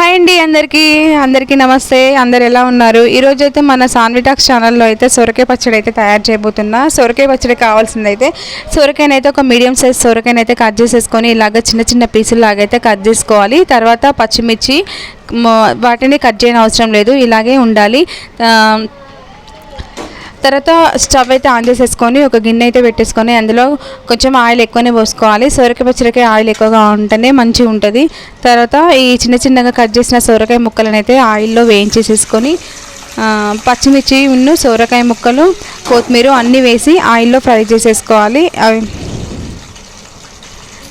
Hi అండి అందరికీ. అందరికీ నమస్తే. అందరు ఎలా ఉన్నారు? ఈరోజు అయితే మన సాన్విటాక్స్ ఛానల్లో అయితే సొరకాయ పచ్చడి అయితే తయారు చేయబోతున్నా. సొరకాయ పచ్చడి కావాల్సిందైతే సొరకాయనైతే సొరకాయని అయితే ఒక మీడియం సైజ్ సొరకాయని అయితే కట్ చేసేసుకొని ఇలాగ చిన్న చిన్న పీసులు లాగా అయితే కట్ చేసుకోవాలి. తర్వాత పచ్చిమిర్చి వాటిని కట్ చేయని అవసరం లేదు. ఇలాగే ఉండాలి. తర్వాత స్టవ్ అయితే ఆన్ చేసేసుకొని ఒక గిన్నె అయితే పెట్టేసుకొని అందులో కొంచెం ఆయిల్ ఎక్కువనే పోసుకోవాలి. సొరకాయ పచ్చడికాయ ఆయిల్ ఎక్కువగా ఉంటేనే మంచిగా ఉంటుంది. తర్వాత ఈ చిన్న చిన్నగా కట్ చేసిన సొరకాయ ముక్కలను అయితే ఆయిల్లో వేయించేసేసుకొని పచ్చిమిర్చి ఉన్ను సొరకాయ ముక్కలు కొత్తిమీర అన్నీ వేసి ఆయిల్లో ఫ్రై చేసేసుకోవాలి. అవి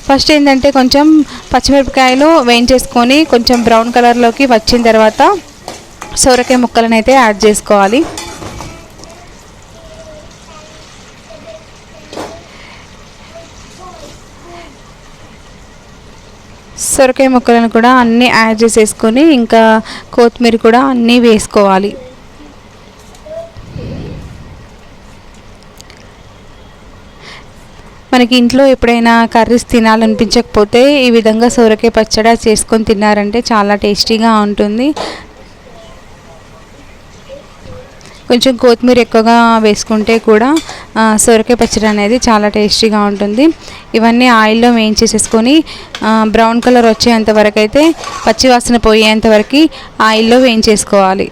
ఫస్ట్ ఏంటంటే కొంచెం పచ్చిమిరపకాయలు వేయించేసుకొని కొంచెం బ్రౌన్ కలర్లోకి వచ్చిన తర్వాత సొరకాయ ముక్కలను అయితే యాడ్ చేసుకోవాలి. సొరకాయ ముక్కలను కూడా అన్నీ యాడ్ చేసేసుకొని ఇంకా కొత్తిమీర కూడా అన్నీ వేసుకోవాలి. మనకి ఇంట్లో ఎప్పుడైనా కర్రీస్ తినాలనిపించకపోతే ఈ విధంగా సొరకాయ పచ్చడి చేసుకొని తిన్నారంటే చాలా టేస్టీగా ఉంటుంది. కొంచెం కొత్తిమీర ఎక్కువగా వేసుకుంటే కూడా సొరకాయ పచ్చడి అనేది చాలా టేస్టీగా ఉంటుంది. ఇవన్నీ ఆయిల్లో మెయిన్ చేసేసుకొని బ్రౌన్ కలర్ వచ్చేంత వరకు అయితే పచ్చివాసన పోయేంత వరకు ఆయిల్లో వేయించేసుకోవాలి.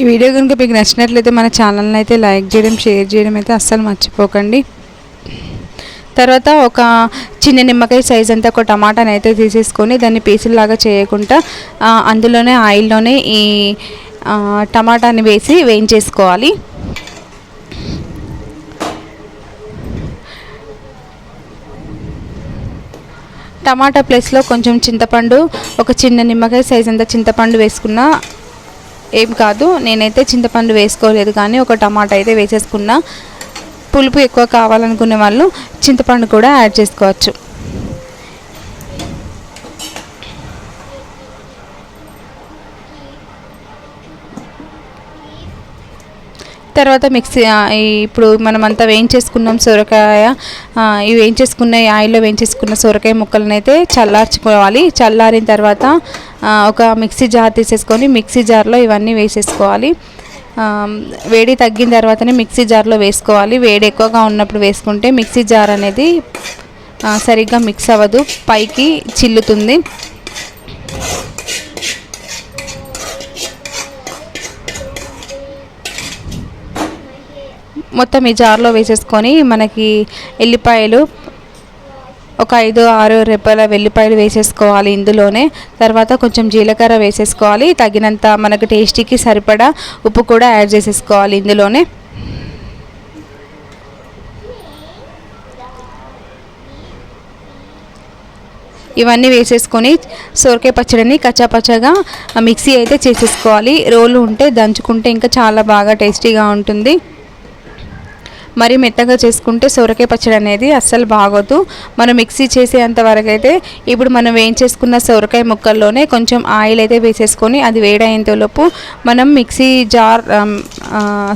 ఈ వీడియో కనుక మీకు నచ్చినట్లయితే మన ఛానల్ని అయితే లైక్ చేయడం షేర్ చేయడం అయితే అస్సలు మర్చిపోకండి. తర్వాత ఒక చిన్న నిమ్మకాయ సైజ్ అంతా ఒక టమాటాని అయితే తీసేసుకొని దాన్ని పీసుల్లాగా చేయకుండా అందులోనే ఆయిల్లోనే ఈ టమాటాని వేసి వేయించేసుకోవాలి. టమాటా ప్లేస్లో కొంచెం చింతపండు ఒక చిన్న నిమ్మకాయ సైజ్ అంతా చింతపండు వేసుకున్నా ఏం కాదు. నేనైతే చింతపండు వేసుకోలేదు కానీ ఒక టమాటా అయితే వేసేసుకున్నా. పులుపు ఎక్కువ కావాలనుకునే వాళ్ళు చింతపండు కూడా యాడ్ చేసుకోవచ్చు. తర్వాత మిక్సీ ఇప్పుడు మనం అంతా వేయించేసుకున్నాం సొరకాయ ఇవి ఈ వేయించేసుకున్న ఈ ఆయిల్లో వేయించేసుకున్న సొరకాయ ముక్కలను అయితే చల్లార్చుకోవాలి. చల్లారిన తర్వాత ఒక మిక్సీ జార్ తీసేసుకొని మిక్సీ జార్లో ఇవన్నీ వేసేసుకోవాలి. వేడి తగ్గిన తర్వాతనే మిక్సీ జార్లో వేసుకోవాలి. వేడి ఎక్కువగా ఉన్నప్పుడు వేసుకుంటే మిక్సీ జార్ అనేది సరిగ్గా మిక్స్ అవ్వదు. పైకి చిల్లుతుంది. మొత్తం ఈ జార్లో వేసేసుకొని మనకి ఎల్లిపాయలు ఒక ఐదు ఆరు రెప్పల వెల్లిపాయలు వేసేసుకోవాలి ఇందులోనే. తర్వాత కొంచెం జీలకర్ర వేసేసుకోవాలి. తగినంత మనకు టేస్టీకి సరిపడా ఉప్పు కూడా యాడ్ చేసేసుకోవాలి ఇందులోనే. ఇవన్నీ వేసేసుకొని సొరకాయ పచ్చడిని కచ్చాపచ్చగా మిక్సీ అయితే చేసేసుకోవాలి. రోలు ఉంటే దంచుకుంటే ఇంకా చాలా బాగా టేస్టీగా ఉంటుంది. మరి మెత్తగా చేసుకుంటే సొరకాయ పచ్చడి అనేది అస్సలు బాగోదు. మనం మిక్సీ చేసేంత వరకు అయితే ఇప్పుడు మనం వేయించేసుకున్న సొరకాయ ముక్కల్లోనే కొంచెం ఆయిల్ అయితే వేసేసుకొని అది వేడైనంతలోపు మనం మిక్సీ జార్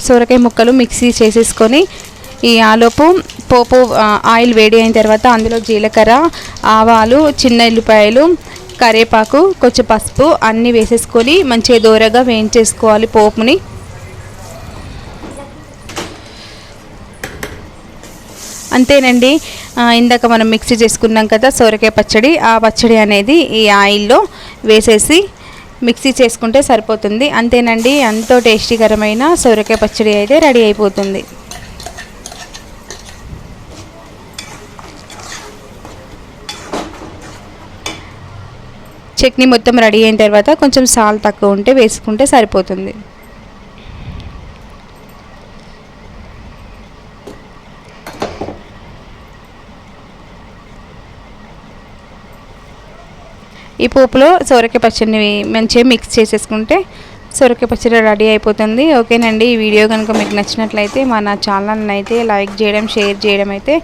సొరకాయ ముక్కలు మిక్సీ చేసేసుకొని ఈ ఆలోపు పోపు ఆయిల్ వేడి అయిన తర్వాత అందులో జీలకర్ర ఆవాలు చిన్న ఎల్లిపాయలు కరివేపాకు కొంచెం పసుపు అన్నీ వేసేసుకొని మంచిగా దూరగా వేయించేసుకోవాలి పోపుని. అంతేనండి. ఇందాక మనం మిక్సీ చేసుకున్నాం కదా సోరకాయ పచ్చడి. ఆ పచ్చడి అనేది ఈ ఆయిల్లో వేసేసి మిక్సీ చేసుకుంటే సరిపోతుంది. అంతేనండి ఎంతో టేస్టీకరమైన సోరకాయ పచ్చడి అయితే రెడీ అయిపోతుంది. చట్నీ మొత్తం రెడీ అయిన తర్వాత కొంచెం సాల్ట్ తక్కువ ఉంటే వేసుకుంటే సరిపోతుంది. ఈ పోపులో సొరకాయ పచ్చడిని మంచిగా మిక్స్ చేసేసుకుంటే సొరకాయ పచ్చడి రెడీ అయిపోతుంది. ఓకేనండి ఈ వీడియో కనుక మీకు నచ్చినట్లయితే మన ఛానల్ని అయితే లైక్ చేయడం షేర్ చేయడం అయితే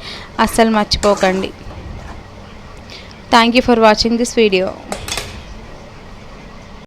అస్సలు మర్చిపోకండి. Thank you for watching this video